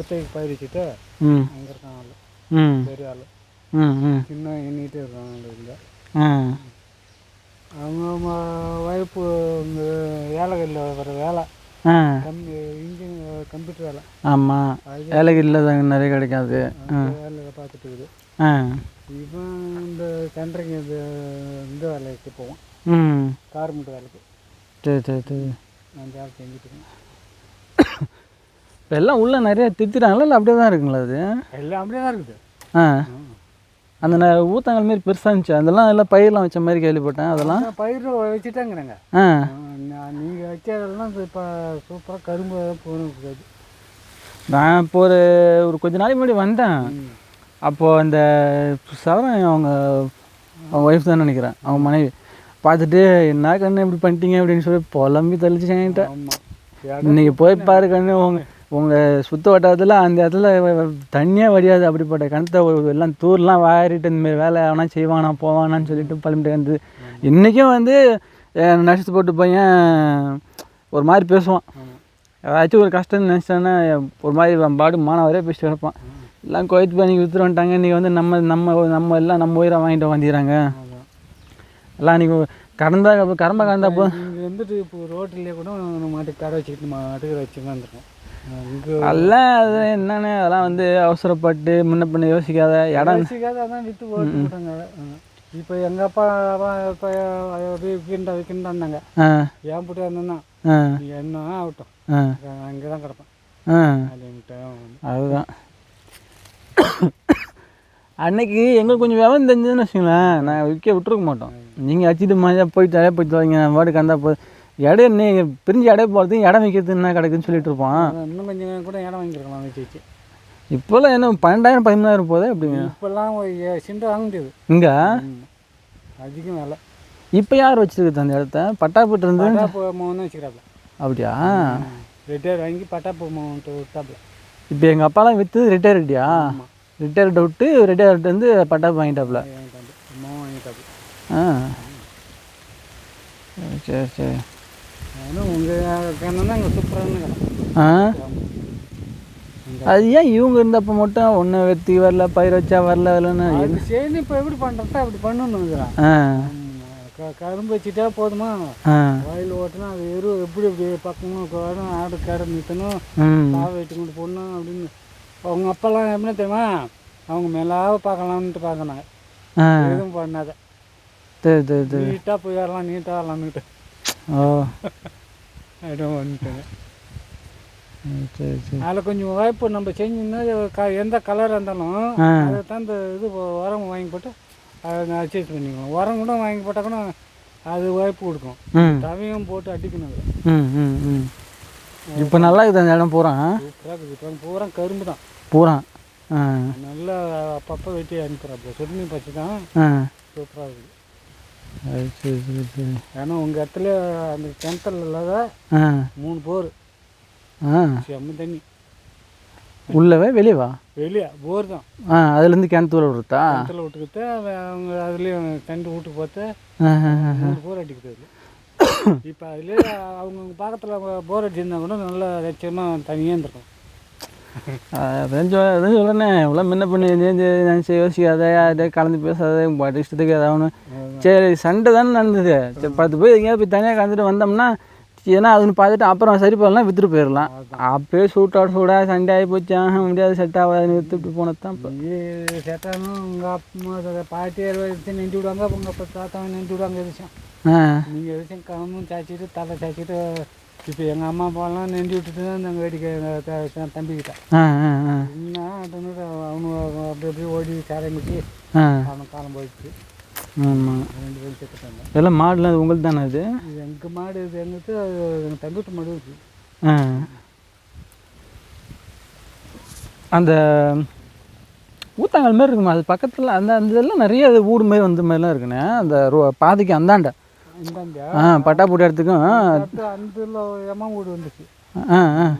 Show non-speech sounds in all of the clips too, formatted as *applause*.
குத்தகைக்கு பயிர் வச்சுட்டு ம். அங்கே இருக்கான் ஆள். பெரிய ஆள். ம் ம். சின்ன எண்ணிக்கிட்டே இருக்காங்க இங்கே ஆ. அவங்க வயப்பு இந்த ஏலகல்லில் வர வேலை. ஆ. கம்பி இன்ஜின் கம்ப்யூட்டர் வேலை. ஆமாம் ஏலகிரியில் தான் நிறைய கிடைக்காது. வேலையை பார்த்துட்டு இருக்குது. இவன் இந்த சென்ட்ரிங் இது இந்த வேலைக்கு போவான். கார்மெண்ட் வேலைக்கு. சரி சரி சரி. நான் வேலை செஞ்சுட்டு இருக்கேன். *coughs* எல்லாம் உள்ளே நிறைய திருத்திட்டாங்களா இல்லை அப்படியே தான் இருக்குங்களா அது? எல்லாம் அப்படியே தான் இருக்குது. ஆ. அந்த ந- ஊத்தங்கல் மாரி பெருசாக இருந்துச்சு? அதெல்லாம் எல்லாம் பயிரெலாம் வச்ச மாதிரி கேள்விப்பட்டேன் அதெல்லாம். பயிர் வச்சுட்டாங்கிறாங்க. ஆ. நீங்கள் வச்சதெல்லாம் இப்போ சூப்பராக கரும்பு போகணும் நான் இப்போ ஒரு ஒரு கொஞ்ச நாளைக்கு முன்னாடி வந்தேன். அப்போது அந்த சவரன் அவங்க அவங்க ஒய்ஃப் தான் நினைக்கிறேன். அவங்க மனைவி. பார்த்துட்டு என்ன கண்ணு இப்படி பண்ணிட்டீங்க? அப்படின்னு சொல்லி புலம்பி தெளிச்சு என்கிட்ட. இன்னைக்கு போய் பாரு கண்ணு உங்க உங்கள் சுத்த வட்டாரத்தில் அந்த இடத்துல தண்ணியே வடியாது அப்படிப்பட்ட கிணத்த எல்லாம் தூர்லாம் வாரிட்டு இந்தமாரி வேலை ஆனால் செய்வானா போவானான்னு சொல்லிட்டு புலம்பிட்டு வந்து இன்றைக்கும் வந்து நடிச்சு போட்டு பையன் ஒரு மாதிரி பேசுவான். ஏதாச்சும் ஒரு கஷ்டம்னு நினச்சோன்னா ஒரு மாதிரி பாடு மாணவரே பேசிட்டு கிடப்பான். எல்லாம் கோயத்து பண்ணி வித்துட்டு வந்துட்டாங்க. இன்றைக்கி வந்து நம்ம நம்ம நம்ம எல்லாம் நம்ம உயிரை வாங்கிட்டு வந்துடுறாங்க எல்லாம் இன்றைக்கி கடந்தா கரம்ப கடந்தா போ வந்துட்டு இப்போ ரோட்டிலே கூட மாட்டுக்கு கடை வச்சுக்கிட்டு மாட்டுக்கு வச்சுன்னு எல்லாம் அது என்னன்னு அதெல்லாம் வந்து அவசரப்பட்டு முன்ன பின்ன யோசிக்காத இடம். வச்சுக்காத அதான் விற்று போட்டு போட்டாங்க. இப்போ எங்கள் அப்பா இப்போ விற்கின்ற விற்கின்றாங்க ஆ. ஏன் போட்டு நீ என்ன ஆகட்டும். அங்கே தான் கிடப்பேன். அதுதான். அன்னைக்கு எங்களுக்கு கொஞ்சம் விவரம் தெரிஞ்சதுன்னு வச்சுங்களேன் நான் விற்க விட்டுருக்க மாட்டோம். நீங்கள் வச்சுட்டு மஜா போயிட்டு போயிட்டு வாங்க வாட்டுக்கு அந்த போ இடம் நீ பிரிஞ்சு இடைய போகிறதுக்கு இடம் வைக்கிறது என்ன கிடைக்குன்னு சொல்லிட்டு இருப்பான். இன்னும் கொஞ்சம் கூட இடம் வாங்கியிருக்கலாம் வச்சு வச்சு இப்போல்லாம் என்ன பன்னெண்டாயிரம் பதிமூணாயிரம் போதே எப்படிங்க இப்போல்லாம் சிண்டு வாங்க முடியாது. இங்கே. அதிகம் விலை. இப்போ யார் வச்சிருக்குது அந்த இடத்த? பட்டாப்பட்டு இருந்து? பட்டாப்பு மௌனம் வச்சுக்கிறாப்புல அப்படியா? ரிட்டையர் வாங்கி பட்டாப்பு மௌன்ட்டு விட்டாப்புல. இப்போ எங்கள் அப்பாலாம் விற்று ரிட்டையர்டியா ரிட்டையர்ட் விட்டு ரிட்டையர்ட் வந்து வாங்கிட்டாப்பு மௌன் வாங்கிட்டாப்புல. ஆ. சரி சரி. அது ஏன் இவங்க இருந்தப்போ மட்டும் ஒன்றும் வெத்தி வரல பயிர் வச்சா வரல வரலன்னு சரி இப்போ எப்படி பண்ணுறதா அப்படி பண்ணணுங்கிறான் கரும்பு வச்சுட்டா போதுமா? வயல் ஓட்டினா அது எரு எப்படி இப்படி பக்கமும் வரும் ஆடு கடை நிறுத்தணும் பாவை வெட்டி கொண்டு போடணும் அப்படின்னு. அவங்க அப்பெல்லாம் எப்படி தெரியுமா? அவங்க மேலாக பார்க்கலான்ட்டு பார்க்கணாங்க ஆ. எதுவும் பண்ணாத. சரி சரி சரி. நீட்டாக போய் வரலாம் நீட்டாக வரலான்னுட்டு ஓ. அப்படியே வந்துட்டுங்க ம், சரி சரி அதில் கொஞ்சம் வாய்ப்பு நம்ம செஞ்சோம்னா க எந்த கலராக இருந்தாலும். அதை தான் இந்த இது உரம் வாங்கி போட்டு அதை அட்ஜஸ்ட் பண்ணிக்கலாம் உரம் கூட வாங்கி போட்டால் கூட அது வாய்ப்பு கொடுக்கும். தவையும் போட்டு அடிக்கணும் இப்போ நல்லா இருக்குது அந்த இடம் பூரா? இப்போ பூரா கரும்பு தான். பூரா. நல்லா அப்பப்போ வெட்டி அனுப்புகிறாப்புல சொட்டு பச்சை தான். சூப்பராக இருக்குது. அது சரி சரி சரி. ஏன்னா உங்கள் இடத்துல அந்த கிணத்துல இல்லாத மூணு போர். ஆ. செம்ம தண்ணி. உள்ளவே வெளியவா? வெளியே போர் தான். ஆ அதுலேருந்து கிணத்துல விடுறதா? கிணத்துல விட்டுக்கிட்டு அவங்க அதுலேயும் தண்டு வீட்டுக்கு பார்த்து. மூணு போர் அடிக்குது அதில். இப்போ அதுலேயே அவங்க பக்கத்தில் போர் அடிச்சிருந்தா கூட நல்லா லட்சியமாக தனியாக இருந்திருக்கும். அதான் சொல்ல அதான் சொல்கிறேனே இவ்வளோ முன்ன பண்ணி நினச்சி யோசிக்காத யார்கிட்ட கலந்து பேசாத பாட்டு இஷ்டத்துக்கு ஏதாவது ஒன்று சரி சண்டை தானே நடந்தது. சரி பத்து போய் எங்கேயாவது போய் தனியாக கலந்துட்டு வந்தோம்னா ஏன்னா அதுன்னு பார்த்துட்டு அப்புறம் சரி பண்ணலாம் விற்றுட்டு போயிடலாம். அப்பயே சூட்டோட சூடாக சண்டை ஆகி போச்சு. ஆஹா முடியாது செட் ஆகாதுன்னு விற்றுட்டு போனது தான் இப்போ. நீ செட்டானும் உங்கள் அப்பா அதை பாட்டி வச்சு நின்று விடுவாங்க உங்கள் அப்பா தாத்தா நின்று விடுவாங்க ஆ. நீங்கள் எதிர்ச்சும் கவனும் சாச்சிட்டு தலை சாச்சிட்டு இப்போ எங்கள் அம்மா அப்பாலாம் நின்று விட்டுட்டு தான் நாங்கள் வேடிக்கை எங்கள் த- த- தம்பிக்கிட்ட ஆ ஆ ஆ. என்ன ஆட்டோன்னு அவனு அப்படி அப்படி ஓடி சாரமிச்சு ஆ. அவன் காலம் போயிடுச்சு. ஆமாம் ரெண்டு பேரும் செத்துட்டாங்க. இதெல்லாம் மாடுலாம் அது உங்களுக்கு தானே அது எங்கள் மாடு இது எங்களுக்கு எங்கள் தம்பிட்டு மாடு இருக்கு. அந்த ஊத்தாங்கல் மாதிரி இருக்குமா? அது பக்கத்தில் அந்த அந்த இதெல்லாம் நிறைய வீடு மாதிரி வந்த மாதிரிலாம் இருக்குண்ணே. அந்த ரோ பாதைக்கு அந்தாண்ட. ஆ பட்டா போட்ட இடத்துக்கும் அந்த எம்மா வீடு வந்துச்சு.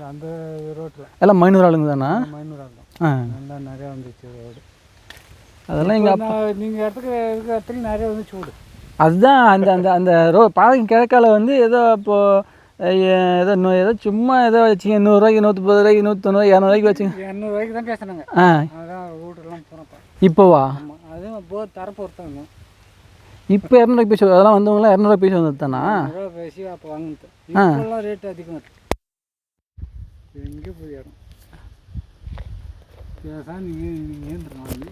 அந்த- ரோட்டில் எல்லாம் மைனூர் ஆளுங்க தானா மைனூர் ஆகும் ஆ. நல்லா நிறையா வந்துச்சு ரோடு. அதெல்லாம் எங்கள் அப்பா நீங்கள் இடத்துக்கு இருக்க இடத்துல நிறைய வந்துச்சு வீடு அதுதான் அந்த அந்த அந்த ரோ பாதைக்கு கிழக்கால வந்து ஏதோ இப்போது ஏதோ நூ- ஏதோ சும்மா ஏதோ வச்சுங்க நூறுரூவாய்க்கு நூற்றம்பது ரூபாய்க்கு நூற்றொண்ணூறு இரநூறுவாய்க்கு வச்சுங்க. இரநூறுவாய்க்கு தான் பேசுனாங்க. ஆ. அதான் வீட்டுலாம் போகிறப்ப இப்போவா? அதுவும் போர் தர பொறுத்தாங்க இப்போ இரநூறுவாய்க்கு பேசி அதெல்லாம் வந்தவங்களாம் இரநூறுவா பேசி வந்தது தானா? பேசி அப்போ இப்போல்லாம் ரேட் அதிகம் எங்கே போய் இடம் பேசா நீங்கள் நீங்கள் ஏந்துருவாங்க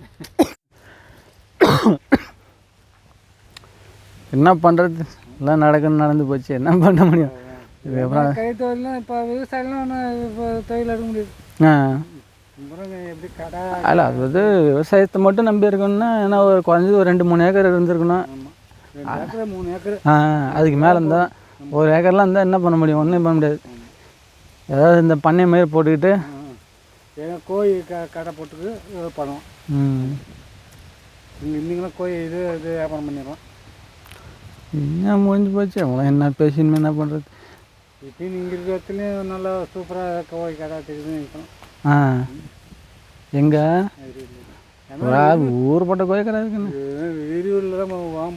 என்ன பண்ணுறது எல்லாம் நடக்கணும் நடந்து போச்சு. என்ன பண்ண முடியும்? இதுக்கப்புறம் கை தொழிலாம் இப்போ விவசாயம்லாம் இப்போ தொழில் எடுக்க முடியாது. ஆ. அல்ல அது வந்து விவசாயத்தை மட்டும் நம்பி இருக்கணும்னா ஏன்னா ஒரு குறைஞ்சது ஒரு ரெண்டு மூணு ஏக்கர் இருந்திருக்கணும். அதுக்கு மேலே இருந்தால் ஒரு ஏக்கர்லாம் இருந்தால் என்ன பண்ண முடியும்? ஒன்றும் பண்ண முடியாது. ஏதாவது இந்த பண்ணை மாதிரி போட்டுக்கிட்டு கோழி க கடை போட்டுக்கு பண்ணுவோம். ம். இங்கே இருந்தீங்கன்னா கோழி இது இது வியாபாரம் பண்ணிடுவோம் என்ன முடிஞ்சு போச்சு? அவங்கள என்ன பேசின்னு என்ன பண்ணுறது இப்போ நீங்கள் இருக்கிற இடத்துலையும் நல்லா சூப்பராக கோழி கடை இருக்கணும் ஆ. எங்கே? அது இல்லை. ஊர் பட்ட கோயக்கடை இருக்குன்னு. வீடியோவில் தான் வாம்பலாம்